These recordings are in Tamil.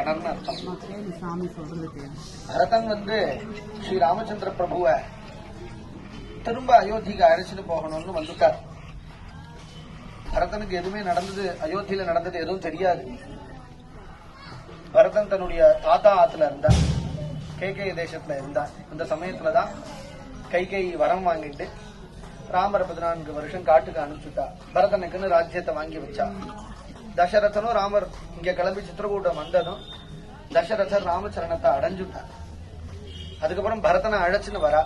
கடன் அர்த்தம் சாமி சொல்றது பரதன் வந்து ஸ்ரீ ராமச்சந்திர பிரபுவ திரும்ப அயோத்திக்கு அழைச்சிட்டு போகணும்னு வந்துட்டார் பரதனுக்கு எதுவுமே நடந்தது அயோத்தியில நடந்தது எதுவும் தெரியாது. பரதன் தன்னுடைய தாத்தா ஆத்துல இருந்தா கேகே தேசத்துல இருந்தா இந்த சமயத்துலதான் கைகை வரம் வாங்கிட்டு ராமரை பதினான்கு வருஷம் காட்டுக்கு அனுப்பிச்சுட்டா பரதனுக்குன்னு ராஜ்யத்தை வாங்கி வச்சா தசரதனும் ராமர் இங்க கிளம்பி சித்திரகூட்டம் வந்ததும் தசரதர் ராமச்சரணத்தை அடைஞ்சுட்டார். அதுக்கப்புறம் பரதனை அழைச்சுன்னு வரா.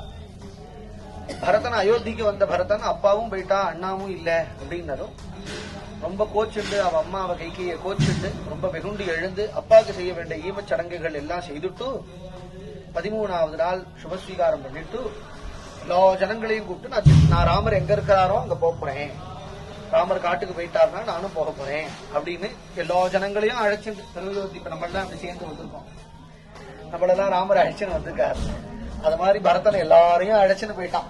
பரதன் அயோத்திக்கு வந்த பரதன் அப்பாவும் போயிட்டா அண்ணாவும் இல்ல அப்படின்னதும் ரொம்ப கோச்சுண்டு அவ அம்மா அவ கைக்கைய கோச்சுண்டு ரொம்ப வெகுண்டு எழுந்து அப்பாவுக்கு செய்ய வேண்டிய ஈமச் சடங்குகள் எல்லாம் செய்துட்டு பதிமூணாவது நாள் சுபஸ்வீகாரம் பண்ணிட்டு எல்லா ஜனங்களையும் கூப்பிட்டு நான் நான் ராமர் எங்க இருக்கிறாரோ அங்க போக போறேன். ராமர் காட்டுக்கு போயிட்டாருன்னா நானும் போக போறேன் அப்படின்னு எல்லா ஜனங்களையும் அழைச்சு திருவள்ளூர் இப்ப நம்ம எல்லாம் அப்படி சேர்ந்து வந்திருக்கோம். நம்மளெல்லாம் ராமர் அழைச்சுன்னு வந்திருக்காரு. அது மாதிரி பரதன் எல்லாரையும் அழைச்சுன்னு போயிட்டான்.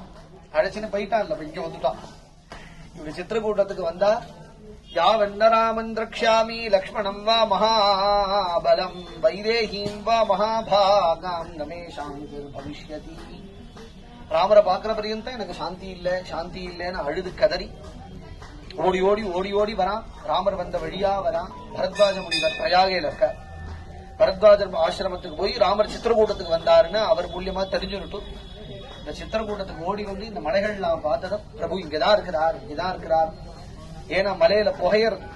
அழைச்சுன்னு போயிட்டான். இல்ல இங்க வந்துட்டான் இவர் சித்திரக்கூட்டத்துக்கு வந்தா யாவன்ன ராமன் லக்ஷ்மணம் வா மகாபலம் வைதேகீம் வா மகாபாகாம் நமே சாந்தி பவிஷ்யதி. ராமரை பாக்குற பரியந்தம் எனக்கு சாந்தி இல்ல சாந்தி இல்லைன்னு அழுது கதறி ஓடி ஓடி ஓடி ஓடி வரான். ராமர் வந்த வழியா வரான். பரத்வாஜ முனிவர் பிரயாகையில இருக்க. பரத்வாஜர் ஆசிரமத்துக்கு போய் ராமர் சித்திரக்கூட்டத்துக்கு வந்தாருன்னு அவர் மூலியமா தெரிஞ்சுருட்டும் இந்த சித்திரக்கூட்டத்துக்கு ஓடி வந்து இந்த மலைகள் நான் பார்த்ததும் பிரபு இங்கதான் இருக்கிறார் இங்கதான் இருக்கிறார். ஏன்னா மலையில புகையறது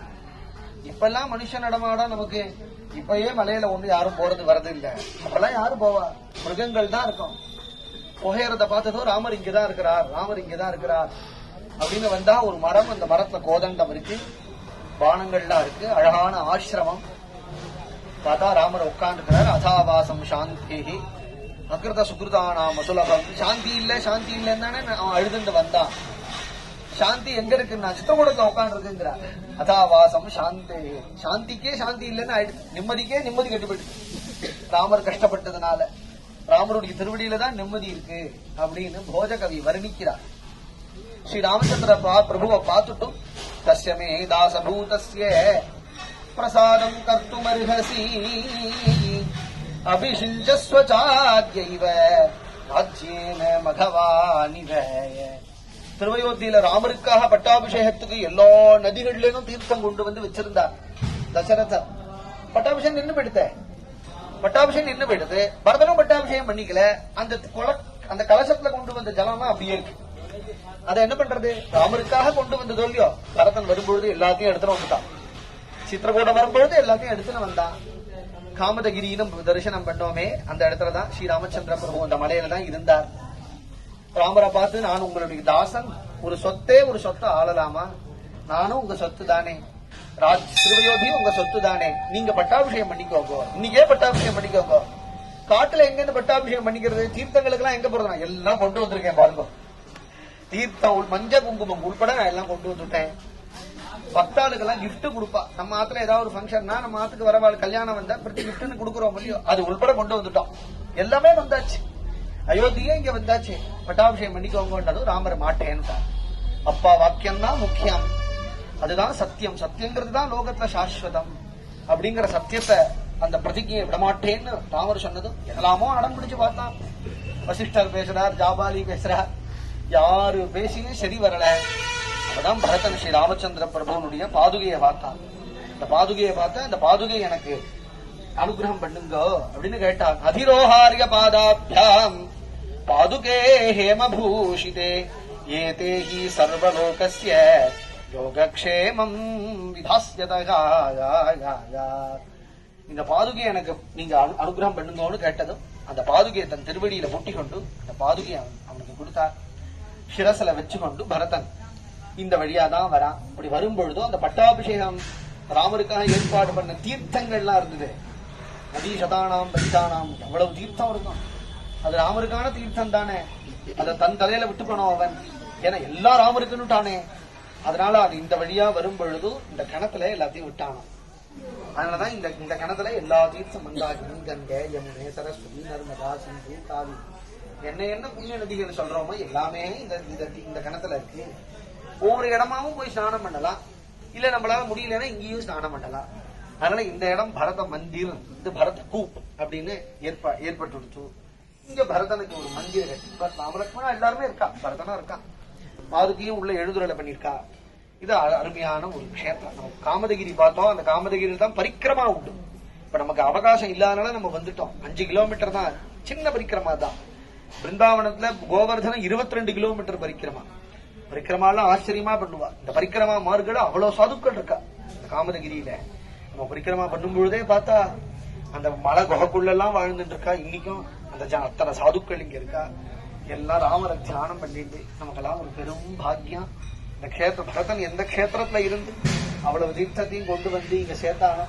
இப்பெல்லாம் மனுஷன் நடமாடா நமக்கு. இப்பயே மலையில ஒண்ணு யாரும் போறது வரது இல்ல அப்பெல்லாம் யாரும் போவா? மிருகங்கள் தான் இருக்கும். புகையறத பார்த்ததும் ராமர் இங்கதான் இருக்கிறார் ராமர் இங்கதான் இருக்கிறார். அப்படின்னு வந்தா ஒரு மரம் அந்த மரத்துல கோதண்டம் இருக்கு. பானங்கள்லாம் இருக்கு. அழகான ஆசிரமம். பார்த்தா ராமர் உட்கார்ந்துக்கிறார். அதாவாசம் சாந்தி அகிருத சுகிருதானாம் சுலபம் சாந்தி இல்ல சாந்தி இல்லைன்னு அவன் அழுதுண்டு வந்தான். சாந்தி எங்க இருக்குன்னா சித்திரக்கூடத்துல உட்காந்துருக்குங்கிறா அதாவாசம் சாந்தி. சாந்திக்கே சாந்தி இல்லைன்னு ஆயிடுது நிம்மதிக்கே நிம்மதி கட்டுப்பட்டு ராமர் கஷ்டப்பட்டதுனால ராமருடைய திருவடியில தான் நிம்மதி இருக்கு அப்படின்னு போஜகவி வர்ணிக்கிறார். ஸ்ரீ ராமச்சந்திர பா- பிரபுவை பார்த்துட்டும் தஸ்யமே தாசபூதஸ்ய பிரசாதம் கர்த்துமர்ஹசி அபிஷிஞ்சஸ்வ சாத்யைவ ராஜ்யேன மகவானிவ. திருவயோத்தியில ராமருக்காக பட்டாபிஷேகத்துக்கு எல்லா நதிகள்லேயும் தீர்த்தம் கொண்டு வந்து வச்சிருந்தார் தசரதர் பட்டாபிஷேகம் நின்று போயிடுத்த பட்டாபிஷேகம் நின்று போயிடுது. பரதனும் பட்டாபிஷேகம் பண்ணிக்கல. அந்த அந்த கலசத்துல கொண்டு வந்த ஜலம்லாம் அப்படியே இருக்கு. அதை என்ன பண்றது? ராமருக்காக கொண்டு வந்த இல்லையோ பரதன் வரும்பொழுது எல்லாத்தையும் எடுத்துன்னு வந்துட்டான். சித்திரகூடம் வரும்பொழுது எல்லாத்தையும் எடுத்துன்னு வந்தான். காமதகிரின்னு தரிசனம் பண்ணோமே. அந்த இடத்துலதான் ஸ்ரீ ராமச்சந்திர பிரபு அந்த மலையில தான் இருந்தார். ராமரை பார்த்து நான் உங்களுடைய தாசன். ஒரு சொத்தே ஒரு சொத்தை ஆளலாமா? நானும் உங்க சொத்து தானே ராஜ் திருவயோதியும் உங்க சொத்து தானே நீங்க பட்டாபிஷேகம் பண்ணிக்கோங்க. இன்னைக்கே பட்டாபிஷேகம் பண்ணிக்கோங்க. காட்டுல எங்க இருந்து பட்டாபிஷேகம் பண்ணிக்கிறது? தீர்த்தங்களுக்கு எல்லாம் எங்க போறது எல்லாம் கொண்டு வந்திருக்கேன் பாருங்க. தீர்த்தம் உள்- மஞ்ச குங்குமம் உள்பட நான் எல்லாம் கொண்டு வந்துட்டேன். பக்தாளுக்கெல்லாம் கிஃப்ட் கொடுப்பா. நம்ம ஆத்துல ஏதாவது ஒரு ஃபங்க்ஷன்னா நம்ம ஆத்துக்கு வரவாள் கல்யாணம் வந்தா பிரதி கிஃப்ட்னு கொடுக்குறோம் இல்லையோ அது உள்பட கொண்டு வந்துட்டோம். எல்லாமே வந்தாச்சு. அயோத்தியே இங்க வந்தாச்சு. பட்டாபிஷேகம் பண்ணிக்கோங்கன்றதும் ராமர் மாட்டேன்ட்டார். அப்பா வாக்கியம் தான் முக்கியம். அதுதான் சத்தியம். சத்தியங்கிறது தான் லோகத்துல சாஸ்வதம். அப்படிங்கிற சத்தியத்தை அந்த பிரதிஜையை விடமாட்டேன்னு ராமர் சொன்னதும் எல்லாமோ அடம் பிடிச்சு பார்த்தான். வசிஷ்டர் பேசுறார் ஜாபாலி பேசுறார். யாரு பேசியும் சரி வரல. அப்பதான் பரதன் ஸ்ரீ ராமச்சந்திர பிரபுனுடைய பாதுகையை பார்த்தான் இந்த பாதுகையை பார்த்தா இந்த பாதுகை எனக்கு அனுகிரகம் பண்ணுங்க அப்படின்னு கேட்டான் அதிரோஹாரிய பாதாபியாம் பாதுகே ஹேமபூஷிதே ஏதே ஹி சர்வலோகஸ்ய யோகக்ஷேமம் விதாஸ்யதா இந்த பாதுகை எனக்கு நீங்க அனு- அனுகிரகம் பண்ணுங்கன்னு கேட்டதும் அந்த பாதுகையை தன் திருவடியில முட்டி கொண்டு அந்த பாதுகையை அவனுக்கு கொடுத்தார் சிரசில வச்சுக்கொண்டு பரதன் இந்த வழியா தான் வரான் அப்படி வரும்பொழுதும் அந்த பட்டாபிஷேகம் ராமருக்காக ஏற்பாடு பண்ண தீர்த்தங்கள்லாம் இருந்தது. நதி சதானாம் பரிதானாம் எவ்வளவு தீர்த்தம் இருக்கும். அது ராமருக்கான தீர்த்தம் தானே. அதை தன் தலையில விட்டு போனோம் அவன். ஏன்னா எல்லா ராமருக்குன்னுட்டானே அதனால அது இந்த வழியா வரும் பொழுது இந்த கிணத்துல எல்லாத்தையும் விட்டானாம். அதனாலதான் இந்த இந்த கிணத்துல எல்லா தீர்த்தம் மந்தாகினி கங்கை யமுனை சரஸ்வதி நர்மதா சிந்து காவி. என்ன என்ன புண்ணிய நதிகள் சொல்றோமோ எல்லாமே இந்த இந்த இந்த கிணத்துல இருக்கு. ஒவ்வொரு இடமாவும் போய் ஸ்நானம் பண்ணலாம். இல்ல நம்மளால முடியலன்னா இங்கேயும் ஸ்நானம் பண்ணலாம். அதனால இந்த இடம் பரத மந்திர் இது பரத கூப் அப்படின்னு ஏற்பா ஏற்பட்டுடுச்சு இங்க பரதனுக்கு ஒரு மந்திர் கட்டி ராமலட்சுமணா எல்லாருமே இருக்கா? பரதனா இருக்கா? பாதுகையும் உள்ள எழுதுரலை பண்ணிருக்கா இது அ- அருமையான ஒரு க்ஷேத்திரம் நம்ம காமதகிரி பார்த்தோம். அந்த காமதகிரி தான் பரிக்கிரமா உண்டு. இப்ப நமக்கு அவகாசம் இல்லாதனால நம்ம வந்துட்டோம். அஞ்சு கிலோமீட்டர் தான். சின்ன பரிக்கிரமா தான். பிருந்தாவனத்துல கோவர்தனம் 22 ரெண்டு கிலோமீட்டர் பரிக்கிரமா. பரிக்கிரமாலாம் ஆச்சரியமா பண்ணுவா. இந்த பரிக்கிரமா மார்கள் அவ்வளவு சாதுக்கள் இருக்கா. இந்த காமதகிரியில. நம்ம பரிக்கிரமா பண்ணும் பொழுதே பார்த்தா அந்த மலை குகைக்குள்ள எல்லாம் வாழ்ந்துட்டு இருக்கா இன்னைக்கும் அந்த அத்தனை சாதுக்கள் இங்க இருக்கா. எல்லாம் ராமரை தியானம் பண்ணிட்டு நமக்கெல்லாம் ஒரு பெரும் பாக்கியம். இந்த கஷேத்திர பரதன் எந்த கஷேத்திரத்துல இருந்து அவ்வளவு தீர்த்தத்தையும் கொண்டு வந்து இங்க சேர்த்தானோ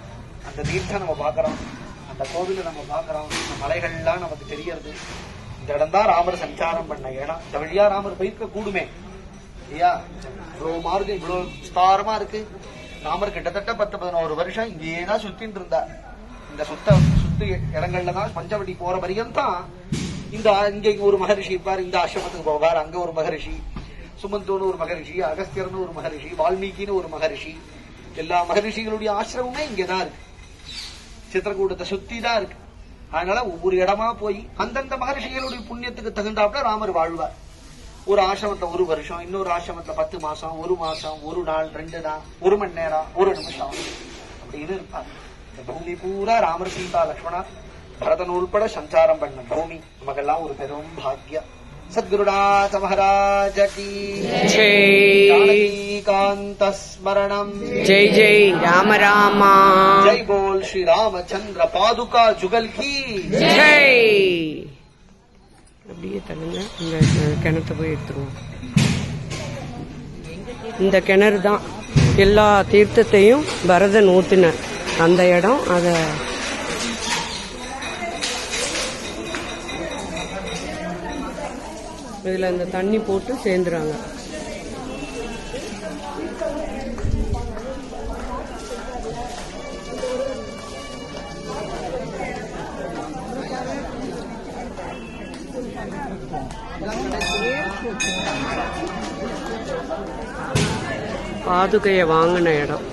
அந்த தீர்த்தம் நம்ம பாக்குறோம் அந்த கோவிலை நம்ம பாக்குறோம் இந்த மலைகள்லாம் நமக்கு தெரியறது இந்த ராமர் சஞ்சாரம் பண்ண. இடம் இந்த வழியா ராமர் போயிருக்க கூடுமே. இல்லையா? இவ்வளவு மார்க்கம் இவ்வளவு விஸ்தாரமா இருக்கு. ராமர் கிட்டத்தட்ட பத்து பதினோரு வருஷம் இங்கேயே தான் சுத்தின்னு இருந்தார். இந்த சுத்த சுத்து இடங்கள்ல தான் பஞ்சவடி போற வரையும் தான் இந்த இங்க ஒரு மகரிஷி இருப்பார் இந்த ஆசிரமத்துக்கு போவார். அங்க ஒரு மகரிஷி சுமந்தோன்னு ஒரு மகரிஷி அகஸ்தியர்னு ஒரு மகரிஷி வால்மீகின்னு ஒரு மகரிஷி. எல்லா மகரிஷிகளுடைய ஆசிரமமே இங்கதான் இருக்கு. சித்திரக்கூட்டத்தை சுத்தி தான் இருக்கு. அதனால ஒவ்வொரு இடமா போய் அந்தந்த மகரிஷிகளுடைய புண்ணியத்துக்கு தகுந்தாப்புல ராமர் வாழ்வார். ஒரு ஆசிரமத்துல ஒரு வருஷம் இன்னொரு ஆசிரமத்துல பத்து மாசம் ஒரு மாசம் ஒரு நாள் ரெண்டு நாள் ஒரு மணி நேரம் ஒரு நிமிஷம் அப்படின்னு இருப்பார். இந்த பூமி பூரா ராமர் சீதா லக்ஷ்மணா பரதன் உள்பட சஞ்சாரம் பண்ண பூமி. நமக்கெல்லாம் ஒரு பெரும் பாக்யம் சத்குருநாத மகாராஜ கீ ஜெய். காந்த ஸ்மரணம் ஜெய் ஜெய். ராம ராமா. ஜெய் போல் ஸ்ரீ ராமச்சந்திர பாதுகா ஜுகல் கி ஜெய். அப்படியே தள்ளுங்க. இந்த கிணத்த போய் எடுத்துருவோம். இந்த கிணறு தான் எல்லா தீர்த்தத்தையும் பரதன் ஊத்தின. அந்த இடம் அத இதுல இந்த தண்ணி போட்டு சேர்ந்துறாங்க. பாதுகையை வாங்கின இடம்.